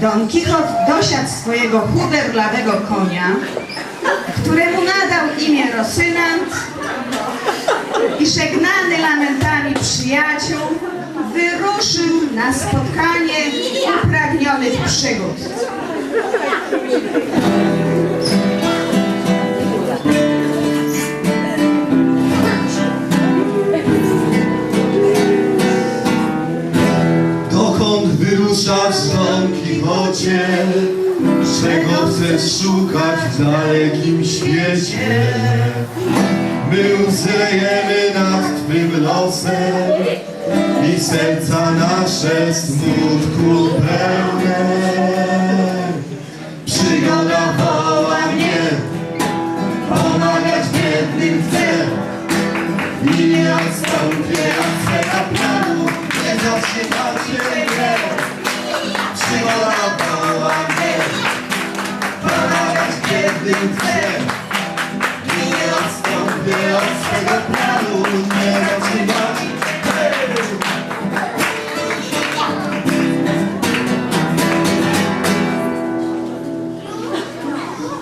Don Kichot dosiadł swojego chuderlawego konia, któremu nadał imię Rosynant i żegnany lamentami przyjaciół wyruszył na spotkanie upragnionych przygód. Wyruszasz, Don Kichocie? Czego chcesz szukać w dalekim świecie? My uzlejemy nad Twym losem i serca nasze smutku pełne. Przygoda woła mnie, pomagać biednym chcę i nie odstąpię od swego planu, nie zatrzymacie Deus do céu. Que eu sou Deus, chega pra luz,